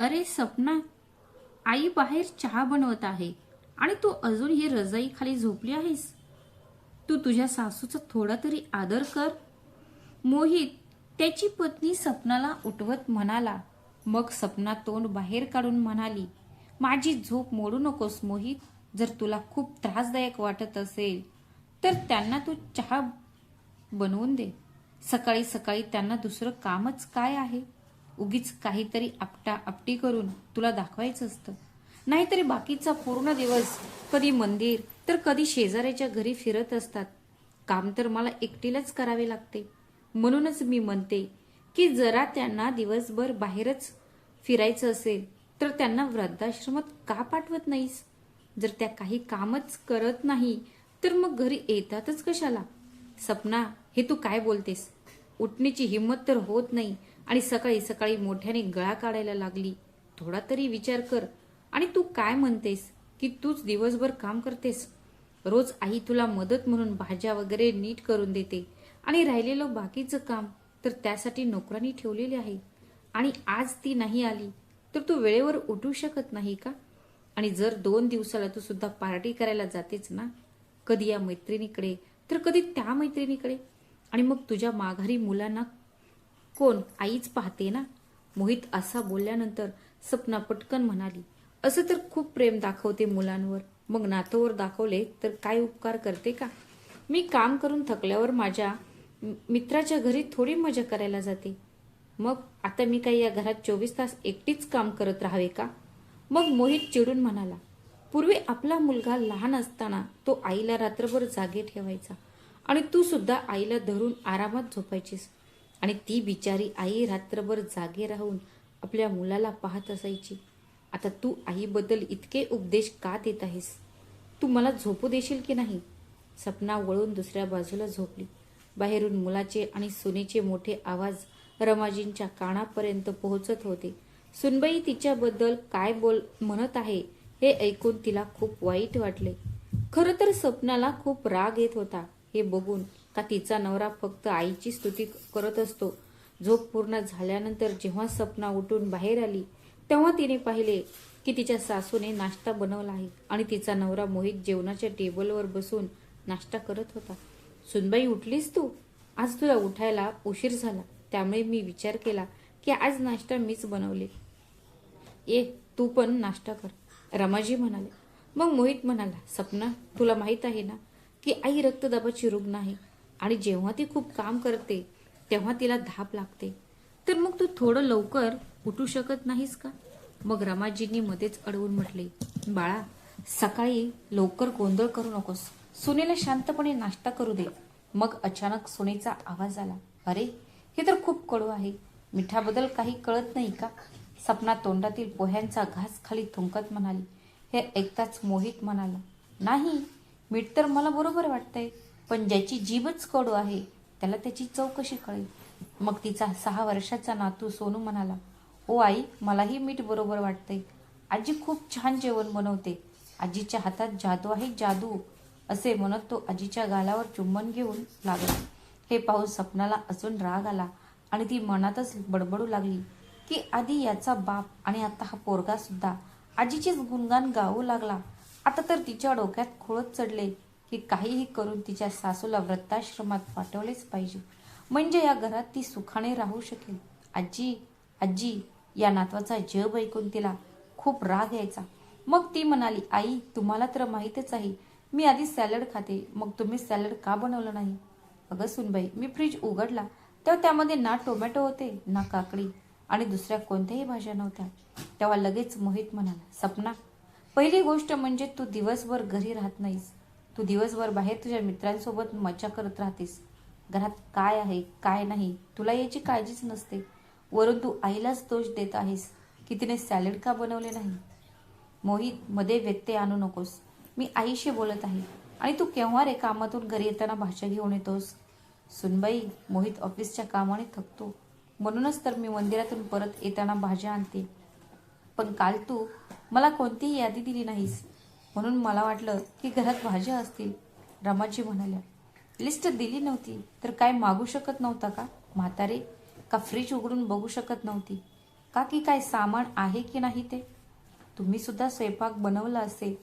अरे सपना आई बाहेर चहा बनवत आहे आणि तू अजून ही रजाई खाली झोपली आहेस. तू तुझ्या सासूचा थोडा तरी आदर कर. मोहित त्याची पत्नी सपनाला उठवत म्हणाला. मग सपना तोंड बाहेर काढून म्हणाली माझी झोप मोडू नकोस मोहित. जर तुला खूप त्रासदायक वाटत असेल तर त्यांना तू चहा बनवून दे. सकाळी सकाळी त्यांना दुसरं कामच काय आहे? उगीच काहीतरी आपटा आपटी करून तुला दाखवायचं असतं. नाहीतरी बाकीचा पूर्ण दिवस कधी मंदिर तर कधी शेजाऱ्याच्या घरी फिरत असतात. काम तर मला एकटीलाच करावे लागते. म्हणूनच मी म्हणते की जरा त्यांना दिवसभर बाहेरच फिरायचं असेल तर त्यांना वृद्धाश्रमात का पाठवत नाहीस? जर त्या काही कामच करत नाही तर मग घरी येतातच कशाला? सपना हे तू काय बोलतेस? उठण्याची हिंमत तर होत नाही. आणि सकाळी सकाळी मोठ्याने गळा काढायला लागली. थोडा तरी विचार कर. आणि तू काय म्हणतेस? की तूच दिवसभर काम करतेस? रोज आई तुला मदत म्हणून भाज्या वगैरे नीट करून देते. आणि राहिलेलं बाकीचं काम तर त्यासाठी नोकरांनी ठेवलेले आहे. आणि आज ती नाही आली तर तू वेळेवर उठू शकत नाही का? आणि जर दोन दिवसाला तू सुद्धा पार्टी करायला जातेच ना? कधी या मैत्रिणीकडे तर कधी त्या मैत्रिणीकडे. आणि मग तुझ्या माघारी मुलांना कोण आईच पाहते ना? मोहित असा बोलल्यानंतर सपना पटकन म्हणाली असं तर खूप प्रेम दाखवते मुलांवर. मग नातोवर दाखवले तर काय उपकार करते का? मी काम करून थकल्यावर माझ्या मित्राच्या घरी थोडी मजा करायला जाते. मग आता मी काही या घरात चोवीस तास एकटीच काम करत राहावे का? मग मोहित चिडून म्हणाला पूर्वी आपला मुलगा लहान असताना तो आईला रात्रभर जागे ठेवायचा आणि तू सुद्धा आईला धरून आरामात झोपायचीस. आणि ती बिचारी आई रात्रभर जागे राहून आपल्या मुलाला पाहत असायची. आता तू आईबद्दल इतके उपदेश का देत आहेस? तू मला झोपू देशील की नाही? सपना वळून दुसऱ्या बाजूला झोपली. बाहेरून मुलाचे आणि सुनेचे मोठे आवाज रमाजींच्या कानापर्यंत पोहोचत होते. सुनबाई तिच्याबद्दल काय बोल म्हणत आहे हे ऐकून तिला खूप वाईट वाटले. खरं तर सपनाला खूप राग येत होता हे बघून. का तिचा नवरा फक्त आईची स्तुती करत असतो. झोप पूर्ण झाल्यानंतर जेव्हा सपना उठून बाहेर आली तेव्हा तिने पाहिले की तिच्या सासूने नाश्ता बनवला आहे आणि तिचा नवरा मोहित जेवणाच्या टेबलवर बसून नाश्ता करत होता. सुनबाई उठलीस तू? आज तुला उठायला उशीर झाला. त्यामुळे मी विचार केला की आज नाश्ता मीच बनवले. ये तू पण नाश्ता कर रमाजी म्हणाले. मग मोहित म्हणाला सपना तुला माहीत आहे ना की आई रक्तदाबाची रुग्ण आहे. आणि जेव्हा ती खूप काम करते तेव्हा तिला धाप लागते. तर मग तू थोडं लवकर उठू शकत नाहीस का? मग रमाजींनी मध्येच अडवून म्हटले बाळा सकाळी लवकर गोंधळ करू नकोस. सुनेला शांतपणे नाश्ता करू दे. मग अचानक सुनेचा आवाज आला अरे हे तर खूप कडू आहे. मिठाबद्दल काही कळत नाही का? सपना तोंडातील पोह्यांचा घास खाली थुंकत म्हणाली. हे ऐकताच मोहित म्हणाला नाही मीठ तर मला बरोबर वाटतंय. पण ज्याची जीभच कडू आहे त्याला त्याची चव कशी कळेल. मग तिचा सहा वर्षाचा नातू सोनू म्हणाला ओ आई मलाही मीठ बरोबर वाटतंय. आजी खूप छान जेवण बनवते. आजीच्या हातात जादू आहे जादू असे म्हणत तो आजीच्या गालावर चुंबन घेऊन लागला. हे पाहून सपनाला अजून राग आला आणि ती मनातच बडबडू लागली. की आधी याचा बाप आणि आता हा पोरगा सुद्धा आजीचेच गुणगान गाऊ लागला. आता तर तिच्या डोक्यात खोळत चढले. की काहीही करून तिच्या सासूला वृद्धाश्रमात पाठवलेच पाहिजे. म्हणजे या घरात ती सुखाने राहू शकेल. आजी आजी या नातवाचा जब ऐकून तिला खूप राग यायचा. मग ती म्हणाली आई तुम्हाला तर माहीतच आहे मी आधी सॅलड खाते मग तुम्ही सॅलड का बनवलं नाही? अगं सुनबाई मी फ्रीज उघडला तेव्हा त्यामध्ये ना टोमॅटो होते ना काकडी आणि दुसऱ्या कोणत्याही भाज्या नव्हत्या. तेव्हा लगेच मोहित म्हणाला सपना पहिली गोष्ट म्हणजे तू दिवसभर घरी राहत नाहीस. तू दिवसभर बाहेर तुझ्या मित्रांसोबत मजा करत राहतेस. घरात काय आहे काय नाही तुला याची काळजीच नसते. वरून तू आईलाच दोष देत आहेस की तिने सॅलड का बनवले नाही? मोहित मध्ये व्यत्यय आणू नकोस. मी आईशी बोलत आहे आणि तू केव्हा रे कामातून घरी येताना भाषा घेऊन येतोस? सुनबाई मोहित ऑफिसच्या कामाने थकतो. म्हणूनच तर मी मंदिरातून परत येताना भाज्या आणते. पण काल तू मला कोणतीही यादी दिली नाहीस. म्हणून मला वाटलं की घरात भाज्या असतील. रमाजी म्हणाल्या लिस्ट दिली नव्हती तर काय मागू शकत नव्हता का? म्हातारे का फ्रीज उघडून बघू शकत नव्हती? का की काय सामान आहे की नाही ते? तुम्ही सुद्धा स्वयंपाक बनवला असेल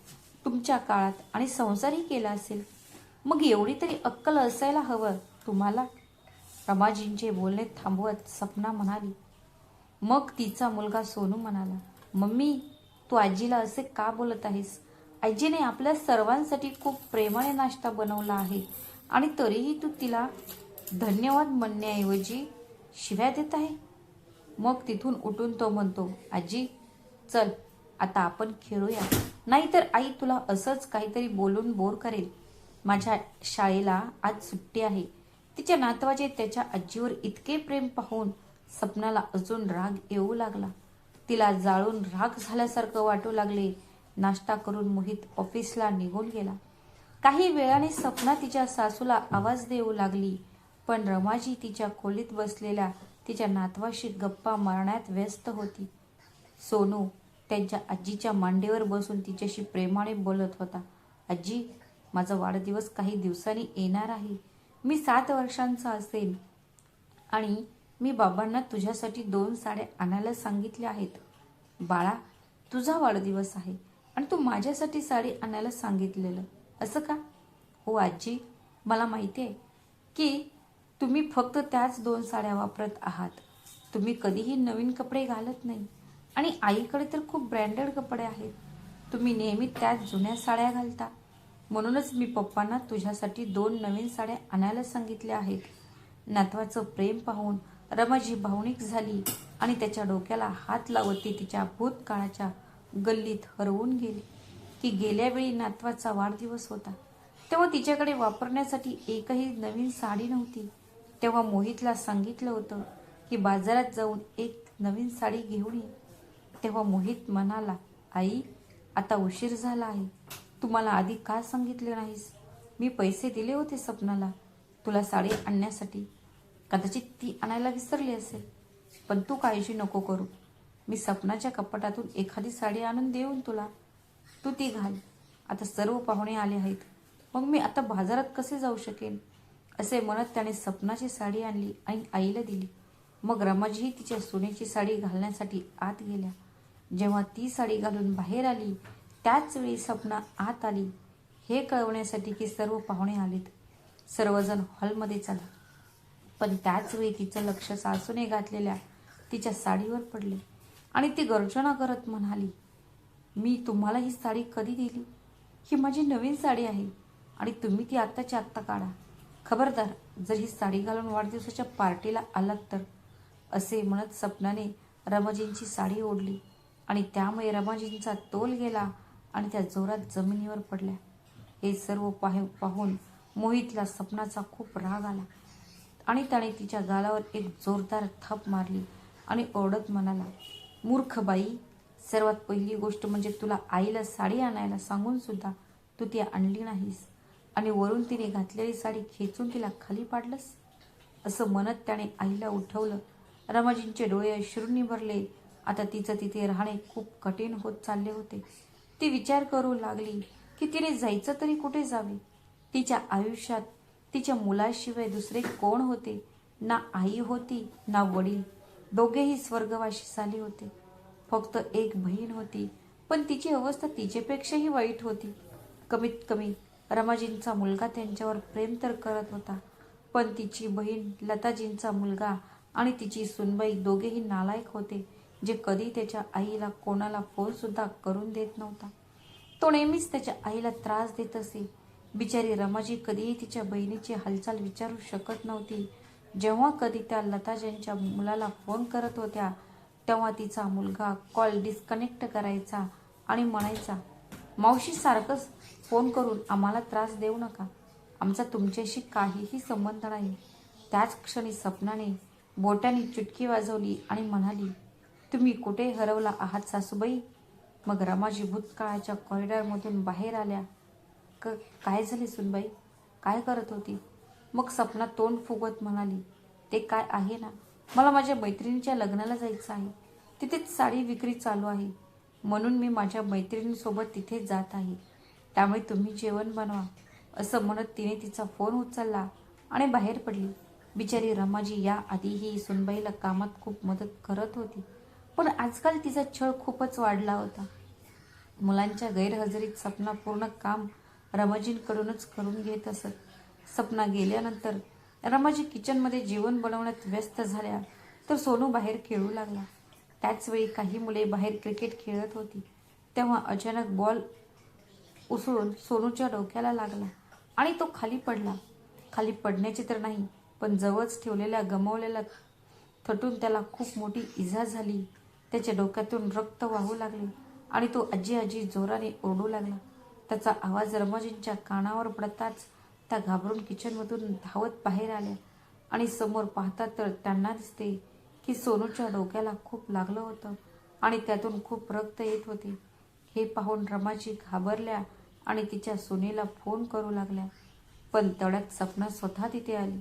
तुमच्या काळात आणि संसारही केला असेल. मग एवढी तरी अक्कल असायला हवं तुम्हाला? रमाजींचे बोलणे थांबवत सपना म्हणाली. मग तिचा मुलगा सोनू म्हणाला मम्मी तू आजीला असे का बोलत आहेस? आजीने आपल्या सर्वांसाठी खूप प्रेमाने नाश्ता बनवला आहे. आणि तरीही तू तिला धन्यवाद म्हणण्याऐवजी शिव्या देत आहे? मग तिथून उठून तो म्हणतो आजी चल आता आपण खेळूया. नाहीतर आई तुला असंच काहीतरी बोलून बोर करेल. माझ्या शाळेला आज सुट्टी आहे. तिच्या नातवाचे त्याच्या आजीवर इतके प्रेम पाहून सपनाला अजून राग येऊ लागला. तिला जाळून राग झाल्यासारखं वाटू लागले. नाश्ता करून मोहित ऑफिसला निघून गेला. काही वेळाने सपना तिच्या सासूला आवाज देऊ लागली पण रमाजी तिच्या खोलीत बसलेल्या तिच्या नातवाशी गप्पा मारण्यात व्यस्त होती. सोनू त्यांच्या आजीच्या मांडीवर बसून तिच्याशी प्रेमाने बोलत होता आजी माझा वाढदिवस काही दिवसांनी येणार आहे. मी सात वर्षांचा असेल आणि मी बाबांना तुझ्यासाठी दोन साड्या आणायला सांगितल्या आहेत. बाळा तुझा वाढदिवस आहे. आणि तू माझ्यासाठी साडी आणायला सांगितलेलं. असं का? हो आजी. मला माहिती आहे की तुम्ही फक्त त्याच दोन साड्या वापरत आहात. तुम्ही कधीही नवीन कपडे घालत नाही. आणि आईकडे तर खूप ब्रँडेड कपडे आहेत. तुम्ही नेहमी त्याच जुन्या साड्या घालता. म्हणूनच मी पप्पांना तुझ्यासाठी दोन नवीन साड्या आणायला सांगितल्या आहेत. नातवाचं प्रेम पाहून रमाजी भावनिक झाली आणि त्याच्या डोक्याला हात लावत ती तिच्या भूतकाळाच्या गल्लीत हरवून गेली. की गेल्या वेळी नातवाचा वाढदिवस होता. तेव्हा तिच्याकडे वापरण्यासाठी एकही नवीन साडी नव्हती. तेव्हा मोहितला सांगितलं होतं की बाजारात जाऊन एक नवीन साडी घेऊन ये. तेव्हा मोहित म्हणाला आई आता उशीर झाला आहे. तुम्हाला आधी का सांगितले नाहीस? मी पैसे दिले होते सपनाला. तुला साडी आणण्यासाठी. कदाचित ती आणायला विसरली असेल. पण तू काळजी नको करू. मी सपनाच्या कपाटातून एखादी साडी आणून देऊन तुला. तू ती घाल. आता सर्व पाहुणे आले आहेत. मग मी आता बाजारात कसे जाऊ शकेन? असे म्हणत त्याने सपनाची साडी आणली आणि आईला दिली. मग रमाजीही तिच्या सोन्याची साडी घालण्यासाठी आत गेल्या. जेव्हा ती साडी घालून बाहेर आली त्याच वेळी सपना आत आली. हे कळवण्यासाठी की सर्व पाहुणे आलेत. सर्वजण हॉलमध्ये चला. पण त्याच वेळी तिचं लक्ष सासूने घातलेल्या तिच्या साडीवर पडले. आणि ती गर्जना करत म्हणाली मी तुम्हाला ही साडी कधी दिली ही माझी नवीन साडी आहे आणि तुम्ही ती आत्ताच्या आत्ता काढा. खबरदार जर ही साडी घालून वाढदिवसाच्या पार्टीला आलात तर. असे म्हणत सपनाने रमाजींची साडी ओढली आणि त्यामुळे रमाजींचा तोल गेला आणि त्या जोरात जमिनीवर पडल्या. हे सर्व पाह पाहून मोहितला सपनाचा खूप राग आला आणि त्याने तिच्या गालावर एक जोरदार थप मारली आणि ओरडत म्हणाला मूर्ख बाई सर्वात पहिली गोष्ट म्हणजे तुला आईला साडी आणायला सांगून सुद्धा तू ती आणली नाहीस. आणि वरून तिने घातलेली साडी खेचून तिला खाली पाडलंस? असं म्हणत त्याने आईला उठवलं. रमाजींचे डोळे अश्रूंनी भरले. आता तिचं तिथे राहणे खूप कठीण होत चालले होते. ती विचार करू लागली की तिने जायचं तरी कुठे जावे? तिच्या आयुष्यात तिच्या मुलाशिवाय दुसरे कोण होते? ना आई होती ना वडील. दोघेही स्वर्गवाशी झाले होते. फक्त एक बहीण होती पण तिची अवस्था तिच्यापेक्षाही वाईट होती. कमीत कमी रमाजींचा मुलगा त्यांच्यावर प्रेम तर करत होता पण तिची बहीण लताजींचा मुलगा आणि तिची सुनबाई दोघेही नालायक होते जे कधी त्याच्या आईला कोणाला फोन सुद्धा करून देत नव्हता. तो नेहमीच त्याच्या आईला त्रास देत असे. बिचारी रमाजी कधीही तिच्या बहिणीची हालचाल विचारू शकत नव्हती जेव्हा कधी त्या लताजींच्या मुलाला फोन करत होत्या तेव्हा तिचा मुलगा कॉल डिस्कनेक्ट करायचा आणि म्हणायचा मावशी सारखंच फोन करून आम्हाला त्रास देऊ नका. आमचा तुमच्याशी काहीही संबंध नाही. त्याच क्षणी सपनाने बोटाने चुटकी वाजवली आणि म्हणाली तुम्ही कुठे हरवला आहात सासूबाई? मग रमाजी भूतकाळाच्या कॉरिडॉरमधून बाहेर आल्या. क काय झाले सुनबाई? काय करत होती? मग सपना तोंड फुगत म्हणाली ते काय आहे ना? मला माझ्या मैत्रिणीच्या लग्नाला जायचं आहे. तिथेच साडी विक्री चालू आहे. म्हणून मी माझ्या मैत्रिणीसोबत तिथे जात आहे. त्यामुळे तुम्ही जेवण बनवा. असं म्हणत तिने तिचा फोन उचलला आणि बाहेर पडली. बिचारी रमाजी या आधीही सुनबाईला कामात खूप मदत करत होती. पण आजकाल तिचा छळ खूपच वाढला होता. मुलांच्या गैरहजेरीत सपना पूर्ण काम रमाजींकडूनच करून घेत असत. सपना गेल्यानंतर रमाजी किचनमध्ये जेवण बनवण्यात व्यस्त झाल्या. तर सोनू बाहेर खेळू लागला. त्याचवेळी काही मुले बाहेर क्रिकेट खेळत होती. तेव्हा अचानक बॉल उसळून सोनूच्या डोक्याला लागला आणि तो खाली पडला. खाली पडण्याची तर नाही पण जवळच ठेवलेल्या गमावलेल्या थटून त्याला खूप मोठी इजा झाली. त्याच्या डोक्यातून रक्त वाहू लागले आणि तो आजी आजी जोराने ओरडू लागला. त्याचा आवाज रमाजींच्या कानावर पडताच त्या घाबरून किचनमधून धावत बाहेर आल्या. आणि समोर पाहतात तर त्यांना दिसते की सोनूच्या डोक्याला खूप लागलं होतं आणि त्यातून खूप रक्त येत होते. हे पाहून रमाजी घाबरल्या आणि तिच्या सोनीला फोन करू लागल्या. पण तळ्यात सपना स्वतः तिथे आली.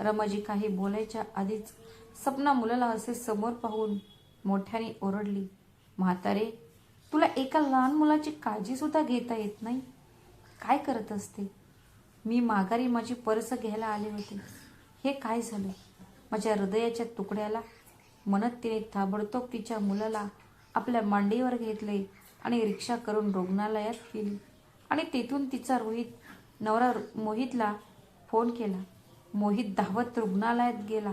रमाजी काही बोलायच्या आधीच सपना मुलाला असे समोर पाहून मोठ्याने ओरडली. म्हातारे तुला एका लहान मुलाची काळजीसुद्धा घेता येत नाही? काय करत असते? मी माघारी माझी पर्स घ्यायला आले होते. हे काय झालं? माझ्या हृदयाच्या तुकड्याला म्हणत तिने ताबडतोब तिच्या मुलाला आपल्या मांडीवर घेतले आणि रिक्षा करून रुग्णालयात गेली. आणि तेथून तिचा रोहित नवरा मोहितला फोन केला. मोहित धावत रुग्णालयात गेला.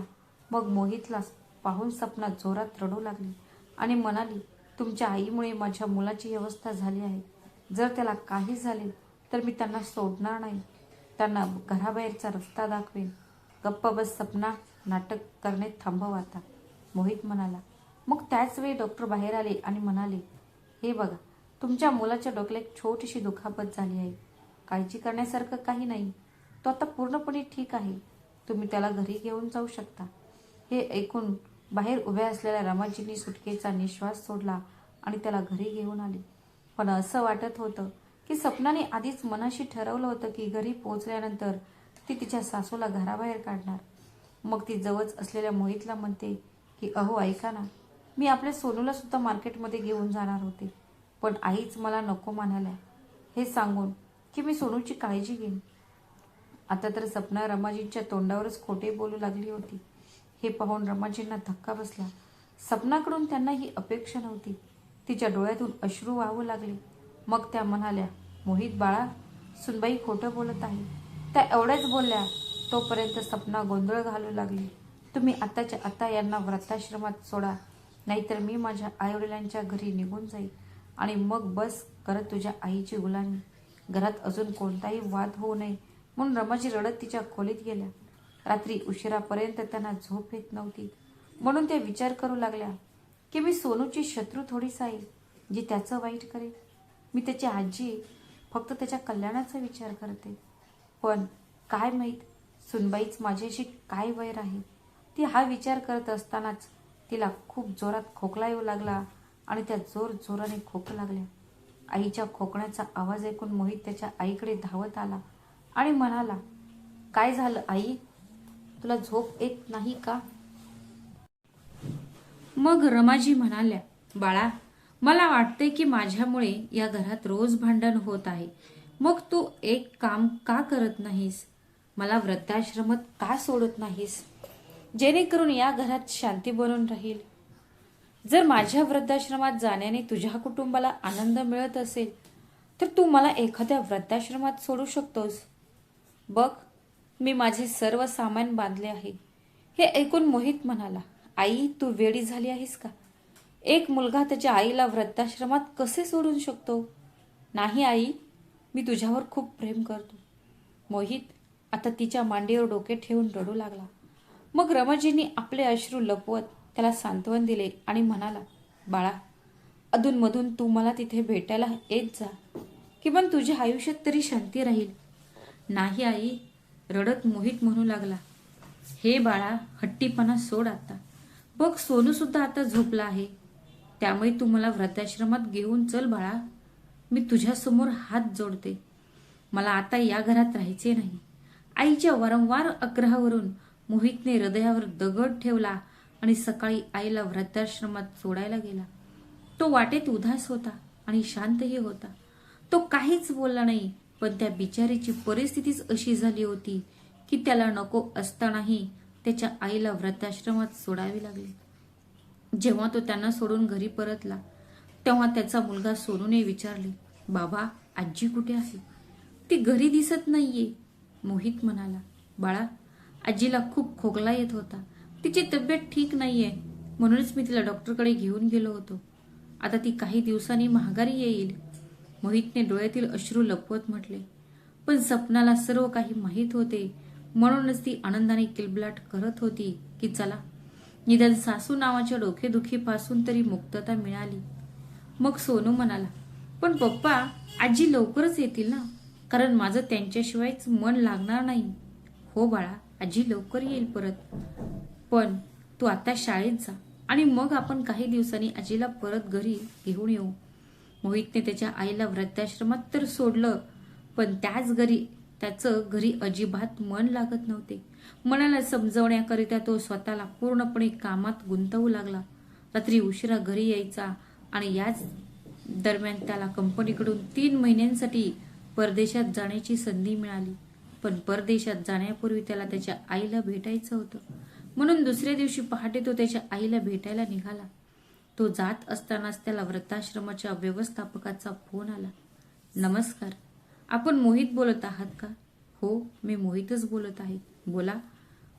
मग मोहितला पाहून सपना जोरात रडू लागली आणि म्हणाली तुमच्या आईमुळे माझ्या मुलाची अवस्था झाली आहे. जर त्याला काही झाले तर मी त्यांना सोडणार नाही. त्यांना घराबाहेरचा रस्ता दाखवेन. गप्प बस सपना नाटक करणे थांबव आता मोहित म्हणाला. मग त्याच वेळी डॉक्टर बाहेर आले आणि म्हणाले हे बघा तुमच्या मुलाच्या डोक्याला एक छोटीशी दुखापत झाली आहे. काळजी करण्यासारखं काही नाही. तो आता पूर्णपणे ठीक आहे. तुम्ही त्याला घरी घेऊन जाऊ शकता. हे ऐकून बाहेर उभ्या असलेल्या रमाजींनी सुटकेचा निश्वास सोडला आणि त्याला घरी घेऊन आले. पण असं वाटत होतं की सपनाने आधीच मनाशी ठरवलं होतं की घरी पोहोचल्यानंतर ती तिच्या सासूला घराबाहेर काढणार. मग ती जवळच असलेल्या मोहितला म्हणते की अहो ऐका ना. मी आपल्या सोनूला सुद्धा मार्केटमध्ये घेऊन जाणार होते. पण आईच मला नको म्हणाल्या. हे सांगून की मी सोनूची काळजी घेईन. आता तर सपना रमाजींच्या तोंडावरच खोटे बोलू लागली होती. हे पाहून रमाजींना धक्का बसला. सपनाकडून त्यांना ही अपेक्षा नव्हती. तिच्या डोळ्यातून अश्रू वाहू लागले. मग त्या म्हणाल्या मोहित बाळा सुनबाई खोटं बोलत आहे. त्या एवढ्याच बोलल्या तोपर्यंत सपना गोंधळ घालू लागली. तुम्ही आताच्या आता यांना व्रताश्रमात सोडा नाहीतर मी माझ्या आईवडिलांच्या घरी निघून जाईल आणि मग बस करत तुझ्या आईची गुलामी. घरात अजून कोणताही वाद होऊ नये म्हणून रमाजी रडत तिच्या खोलीत गेल्या. रात्री उशिरापर्यंत त्यांना झोप येत नव्हती. म्हणून त्या विचार करू लागल्या की मी सोनूची शत्रू थोडीच आहे जी त्याचं वाईट करेल. मी त्याची आजी फक्त त्याच्या कल्याणाचा विचार करते. पण काय माहीत सुनबाईच माझ्याशी काय वैर आहे? ती हा विचार करत असतानाच तिला खूप जोरात खोकला येऊ लागला आणि त्या जोर जोराने खोकू लागल्या. आईच्या खोकण्याचा आवाज ऐकून मोहित त्याच्या आईकडे धावत आला आणि म्हणाला काय झालं आई? तुला झोप येत नाही का? मग रमाजी म्हणाल्या बाळा मला वाटते की माझ्यामुळे या घरात रोज भांडण होत आहे. मग तू एक काम का करत नाहीस? मला वृद्धाश्रमात का सोडत नाहीस? जेणेकरून या घरात शांती बनून राहील. जर माझ्या वृद्धाश्रमात जाण्याने तुझ्या कुटुंबाला आनंद मिळत असेल तर तू मला एखाद्या वृद्धाश्रमात सोडू शकतोस. बघ मी माझे सर्व सामान बांधले आहे. हे ऐकून मोहित म्हणाला आई तू वेडी झाली आहेस का? एक मुलगा त्याच्या आईला वृद्धाश्रमात कसे सोडू शकतो? नाही आई मी तुझ्यावर खूप प्रेम करतो. मोहित आता तिच्या मांडीवर डोके ठेवून रडू लागला. मग रमाजींनी आपले अश्रू लपवत त्याला सांत्वन दिले आणि म्हणाला बाळा अधूनमधून तू मला तिथे भेटायला येत जा. किमान तुझ्या आयुष्यात तरी शांती राहील. नाही आई रडत मोहित म्हणू लागला. हे बाळा हट्टीपणा सोड आता. बघ सोनूसुद्धा आता झोपला आहे. त्यामुळे तू मला वृद्धाश्रमात घेऊन चल बाळा. मी तुझ्यासमोर हात जोडते. मला आता या घरात राहायचे नाही. आईच्या वारंवार आग्रहावरून मोहितने हृदयावर दगड ठेवला आणि सकाळी आईला वृद्धाश्रमात सोडायला गेला. तो वाटेत उदास होता आणि शांतही होता. तो काहीच बोलला नाही पण त्या बिचारीची परिस्थितीच अशी झाली होती की त्याला नको असतानाही त्याच्या आईला वृद्धाश्रमात सोडावी लागली. जेव्हा तो त्यांना सोडून घरी परतला तेव्हा त्याचा मुलगा सोनूने विचारले बाबा आजी कुठे आहे? ती घरी दिसत नाहीये. मोहित म्हणाला बाळा आजीला खूप खोकला येत होता. तिची तब्येत ठीक नाहीये. म्हणूनच मी तिला डॉक्टरकडे घेऊन गेलो होतो. आता ती काही दिवसांनी महागारी येईल. मोहितने डोळ्यातील अश्रू लपवत म्हटले पण सपनाला सर्व काही माहीत होते. म्हणूनच ती आनंदाने किलबिलाट करत होती की चला निदान सासू नावाच्या डोकेदुखीपासून तरी मुक्तता मिळाली. मग सोनू म्हणाला पण पप्पा आजी लवकरच येतील ना? कारण माझं त्यांच्याशिवायच मन लागणार नाही. हो बाळा आजी लवकर येईल परत. पण तू आता शाळेत जा आणि मग आपण काही दिवसांनी आजीला परत घरी घेऊन येऊ. मोहितने त्याच्या आईला वृद्धाश्रमात तर सोडलं पण त्याच घरी त्याचं घरी अजिबात मन लागत नव्हते. मनाला समजवण्याकरिता तो स्वतःला पूर्णपणे कामात गुंतवू लागला. रात्री उशिरा घरी यायचा आणि याच दरम्यान त्याला कंपनीकडून तीन महिन्यांसाठी परदेशात जाण्याची संधी मिळाली. पण परदेशात जाण्यापूर्वी त्याला त्याच्या आईला भेटायचं होतं. म्हणून दुसऱ्या दिवशी पहाटे तो त्याच्या आईला भेटायला निघाला. तो जात असतानाच त्याला वृद्धाश्रमाच्या व्यवस्थापकाचा फोन आला. नमस्कार आपण मोहित बोलत आहात का? हो मी मोहितच बोलत आहे. बोला.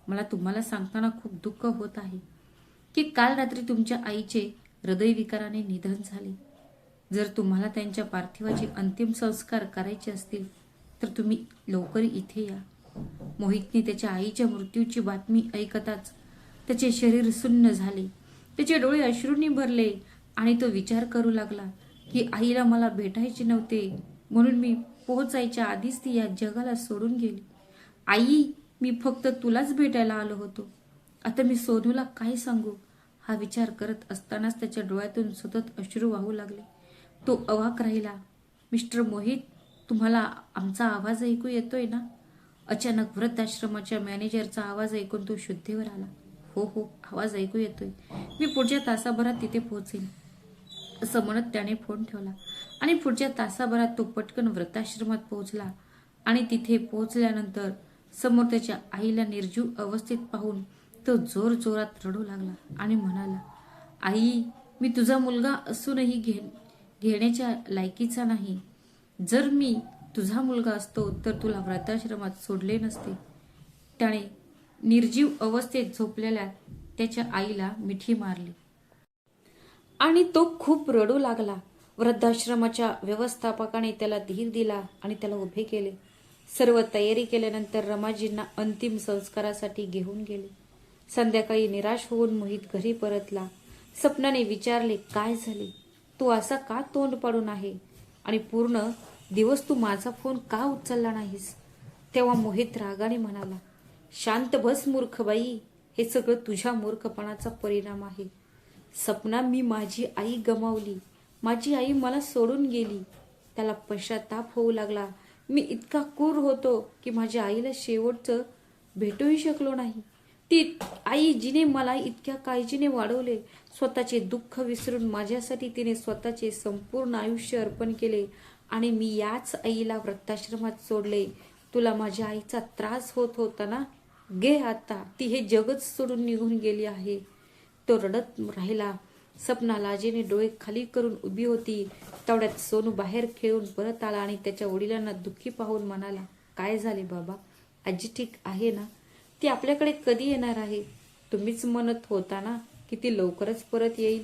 मला तुम्हाला सांगताना खूप दुःख होत आहे की काल रात्री तुमच्या आईचे हृदयविकाराने निधन झाले. जर तुम्हाला त्यांच्या पार्थिवाचे अंतिम संस्कार करायचे असतील तर तुम्ही लवकर इथे या. मोहितने त्याच्या आईच्या मृत्यूची बातमी ऐकताच त्याचे शरीर सुन्न झाले. त्याचे डोळे अश्रूंनी भरले आणि तो विचार करू लागला की आईला मला भेटायचे नव्हते म्हणून मी पोहोचायच्या आधीच ती या जगाला सोडून गेली. आई मी फक्त तुलाच भेटायला आलो होतो. आता मी सोनूला काय सांगू? हा विचार करत असतानाच त्याच्या डोळ्यातून सतत अश्रू वाहू लागले. तो अवाक राहिला. मिस्टर मोहित तुम्हाला आमचा आवाज ऐकू येतोय ना? अचानक वृद्धाश्रमाच्या मॅनेजरचा आवाज ऐकून तो शुद्धीवर आला. हो हो आवाज ऐकू येतोय. मी पुढच्या तासाभरात तिथे पोहोचेन. असं म्हणत त्याने फोन ठेवला. आणि पुढच्या तासाभरात तो पटकन वृद्धाश्रमात पोहोचला. आणि तिथे पोहोचल्यानंतर समोर त्याच्या आईला निर्जीव अवस्थेत पाहून तो जोर जोरात रडू लागला आणि म्हणाला आई मी तुझा मुलगा असूनही घे घेण्याच्या लायकीचा नाही. जर मी तुझा मुलगा असतो तर तुला वृद्धाश्रमात सोडले नसते. त्याने निर्जीव अवस्थेत झोपलेल्या त्याच्या आईला मिठी मारली. आणि तो खूप रडू लागला. वृद्धाश्रमाच्या व्यवस्थापकाने त्याला धीर दिला आणि त्याला उभे केले. सर्व तयारी केल्यानंतर रमाजींना अंतिम संस्कारासाठी घेऊन गेले. संध्याकाळी निराश होऊन मोहित घरी परतला. सपनाने विचारले काय झाले? तू असा का तोंड पाडून आहे? आणि पूर्ण दिवस तू माझा फोन का उचलला नाहीस? तेव्हा मोहित रागाने म्हणाला शांत बस मूर्ख बाई. हे सगळं तुझ्या मूर्खपणाचा परिणाम आहे. सपना मी माझी आई गमावली. माझी आई मला सोडून गेली. त्याला पश्चाताप होऊ लागला. मी इतका क्रूर होतो की माझ्या आईला शेवटचं भेटूही शकलो नाही. ती आई जिने मला इतक्या काळजीने वाढवले स्वतःचे दुःख विसरून माझ्यासाठी तिने स्वतःचे संपूर्ण आयुष्य अर्पण केले आणि मी याच आईला वृद्धाश्रमात सोडले. तुला माझ्या आईचा त्रास होत होता ना? गे आता ती हे जगच सोडून निघून गेली आहे. तो रडत राहिला. सपना लाजेने डोळे खाली करून उभी होती तेवढ्यात सोनू बाहेर खेळून परत आला आणि त्याच्या वडिलांना दुःखी पाहून म्हणाला काय झाले बाबा? आजी ठीक आहे ना? ती आपल्याकडे कधी येणार आहे? तुम्हीच म्हणत होता ना की ती लवकरच परत येईल.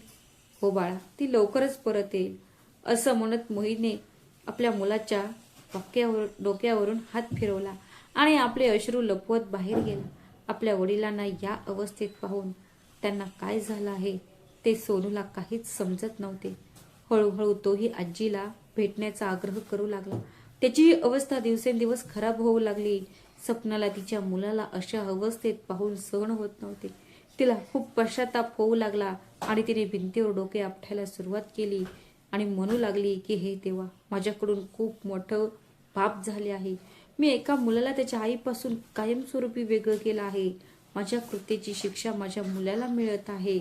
हो बाळा ती लवकरच परत येईल असं म्हणत मोहिने आपल्या मुलाच्या डोक्यावर डोक्यावरून हात फिरवला आणि आपले अश्रू लपवत बाहेर गेला. आपल्या वडिलांना या अवस्थेत पाहून त्यांना काय झालं आहे? ते सोनूला काहीच समजत नव्हते. हळूहळू तोही आजीला भेटण्याचा आग्रह करू लागला. त्याची अवस्था दिवसेंदिवस खराब होऊ लागली. सपनाला तिच्या मुलाला अशा अवस्थेत पाहून सहन होत नव्हते. तिला खूप पश्चाताप होऊ लागला आणि तिने भिंतीवर डोके आपटायला सुरुवात केली आणि म्हणू लागली की हे तेव्हा माझ्याकडून खूप मोठं पाप झाले आहे. मी एका मुलाला त्याच्या आईपासून कायमस्वरूपी वेगळं केलं आहे. माझ्या कृत्याची शिक्षा माझ्या मुलाला मिळत आहे.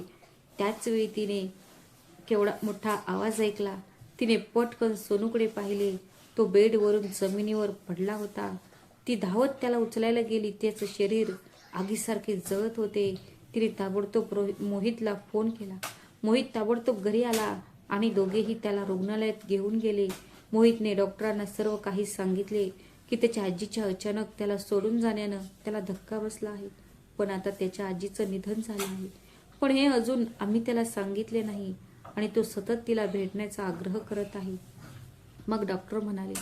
त्याच वेळी तिने केवढा मोठा आवाज ऐकला. तिने पटकन सोनूकडे पाहिले. तो बेडवरून जमिनीवर पडला होता. ती धावत त्याला उचलायला गेली. त्याचं शरीर आगीसारखे जळत होते. तिने ताबडतोब मोहितला फोन केला. मोहित ताबडतोब घरी आला आणि दोघेही त्याला रुग्णालयात घेऊन गेले. मोहितने डॉक्टरांना सर्व काही सांगितले की त्याच्या आजीच्या अचानक त्याला सोडून जाण्यानं त्याला धक्का बसला आहे. पण आता त्याच्या आजीचं निधन झालं आहे. पण हे अजून आम्ही त्याला सांगितले नाही आणि तो सतत तिला भेटण्याचा आग्रह करत आहे. मग डॉक्टर म्हणाले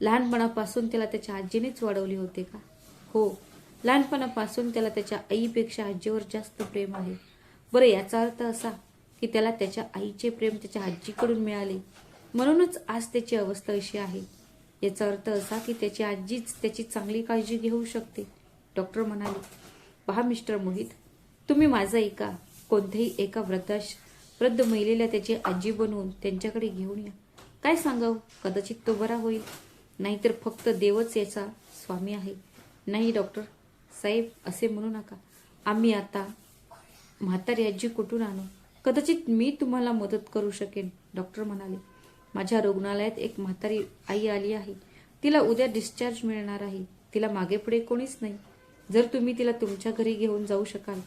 लहानपणापासून त्याला त्याच्या आजीनेच वाढवले होते का? हो लहानपणापासून त्याला त्याच्या आईपेक्षा आजीवर जास्त प्रेम आहे. बरं याचा अर्थ असा की त्याला त्याच्या आईचे प्रेम त्याच्या आजीकडून मिळाले. म्हणूनच आज त्याची अवस्था अशी आहे. याचा अर्थ असा की त्याची आजीच त्याची चांगली काळजी घेऊ शकते. डॉक्टर म्हणाले पहा मिस्टर मोहित तुम्ही माझा ऐका कोणत्याही एका व्रताश वृद्ध महिलेला त्याची आजी बनवून त्यांच्याकडे घेऊन या. काय सांगावं? कदाचित तो बरा होईल. नाहीतर फक्त देवच याचा स्वामी आहे. नाही डॉक्टर साहेब असे म्हणू नका. आम्ही आता म्हातारी आजी कुठून आणू? कदाचित मी तुम्हाला मदत करू शकेन डॉक्टर म्हणाले. माझ्या रुग्णालयात एक म्हातारी आई आली आहे. तिला उद्या डिस्चार्ज मिळणार आहे. तिला मागे पुढे कोणीच नाही. जर तुम्ही तिला तुमच्या घरी घेऊन जाऊ शकाल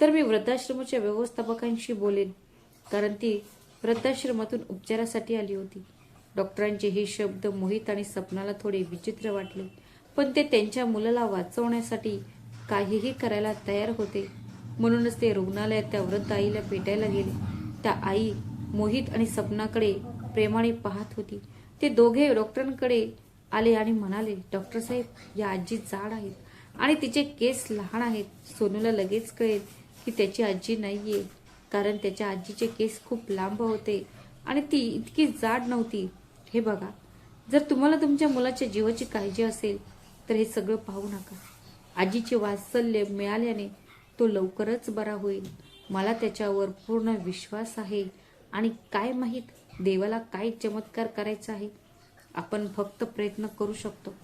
तर मी वृद्धाश्रमाच्या व्यवस्थापकांशी बोलेन कारण ती वृद्धाश्रमातून उपचारासाठी आली होती. डॉक्टरांचे हे शब्द मोहित आणि सपनाला थोडे विचित्र वाटले पण ते त्यांच्या मुलाला वाचवण्यासाठी काहीही करायला तयार होते. म्हणूनच ते रुग्णालयात त्या वृद्ध आईला भेटायला गेले. त्या आई मोहित आणि सपनाकडे प्रेमाने पाहत होती. ते दोघे डॉक्टरांकडे आले आणि म्हणाले डॉक्टर साहेब या आजी जाड आहेत आणि तिचे केस लहान आहेत. सोनूला लगेच कळेल की त्याची आजी नाही आहे कारण त्याच्या आजीचे केस खूप लांब होते. आणि ती इतकी जाड नव्हती. हे बघा जर तुम्हाला तुमच्या मुलाच्या जीवाची काळजी असेल तर हे सगळं पाहू नका. आजीचे वात्सल्य मिळाल्याने तो लवकरच बरा होईल. मला त्याच्यावर पूर्ण विश्वास आहे. आणि काय माहीत देवाला काय चमत्कार करायचा आहे. आपण फक्त प्रयत्न करू शकतो.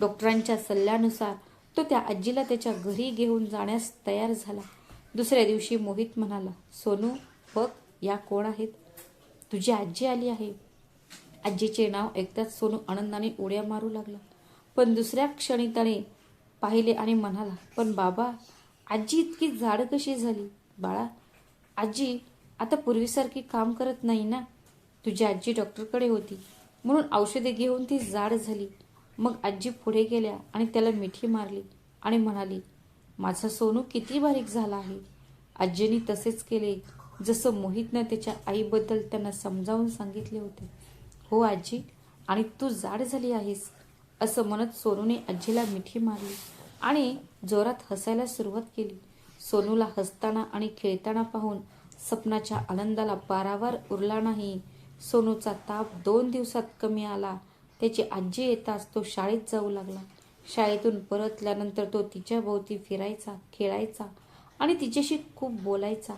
डॉक्टरांच्या सल्ल्यानुसार तो त्या आजीला त्याच्या घरी घेऊन जाण्यास तयार झाला. दुसऱ्या दिवशी मोहित म्हणाला सोनू बघ या कोण आहेत? तुझी आजी आली आहे. आजीचे नाव ऐकताच सोनू आनंदाने उड्या मारू लागला. पण दुसऱ्या क्षणी त्याने पाहिले आणि म्हणाला पण बाबा आजी इतकी जाड कशी झाली? बाळा आजी आता पूर्वीसारखी काम करत नाही ना? तुझी आजी डॉक्टरकडे होती म्हणून औषधे घेऊन ती जाड झाली. मग आजी पुढे गेल्या आणि त्याला मिठी मारली आणि म्हणाली माझा सोनू किती बारीक झाला आहे. आजीने तसेच केले. जसं मोहितनं त्याच्या आईबद्दल त्यांना समजावून सांगितले होते. हो आजी आणि तू जाड झाली आहेस असं म्हणत सोनूने आजीला मिठी मारली आणि जोरात हसायला सुरुवात केली. सोनूला हसताना आणि खेळताना पाहून सपनाच्या आनंदाला पारावार उरला नाही. सोनूचा ताप दोन दिवसात कमी आला. त्याची आजी येताच तो शाळेत जाऊ लागला. शाळेतून परतल्यानंतर तो तिच्या भोवती फिरायचा खेळायचा आणि तिच्याशी खूप बोलायचा.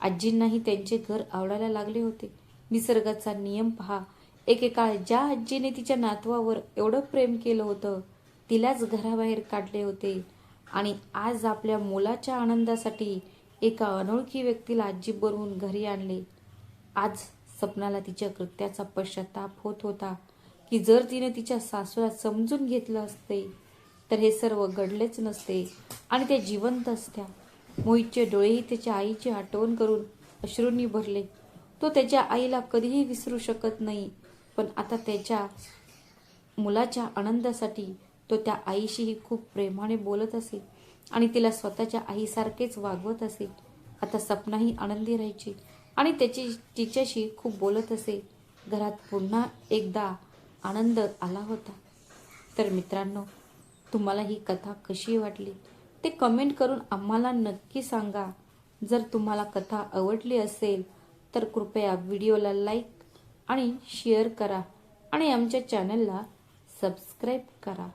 आजींनाही त्यांचे घर आवडायला लागले होते. निसर्गाचा नियम पहा. एकेकाळ ज्या आजीने तिच्या नातवावर एवढं प्रेम केलं होतं तिलाच घराबाहेर काढले होते. आणि आज आपल्या मुलाच्या आनंदासाठी एका अनोळखी व्यक्तीला आजी बनवून घरी आणले. आज सपनाला तिच्या कृत्याचा पश्चाताप होत होता की जर तिने तिच्या सासूला समजून घेतलं असते तर हे सर्व घडलेच नसते आणि त्या जिवंत असत्या. मोहितचे डोळेही त्याच्या आईची आठवण करून अश्रूंनी भरले. तो त्याच्या आईला कधीही विसरू शकत नाही पण आता त्याच्या मुलाच्या आनंदासाठी तो त्या आईशीही खूप प्रेमाने बोलत असे आणि तिला स्वतःच्या आईसारखेच वागवत असे. आता सपनाही आनंदी राहायची आणि त्याची तिच्याशी खूप बोलत असे. घरात पुन्हा एकदा आनंद आला होता. तर मित्रांनो तुम्हाला ही कथा कशी वाटली? ते कमेंट करून आम्हाला नक्की सांगा. जर तुम्हाला कथा आवडली असेल तर कृपया व्हिडिओला लाईक आणि शेअर करा आणि आमच्या चॅनलला सबस्क्राईब करा.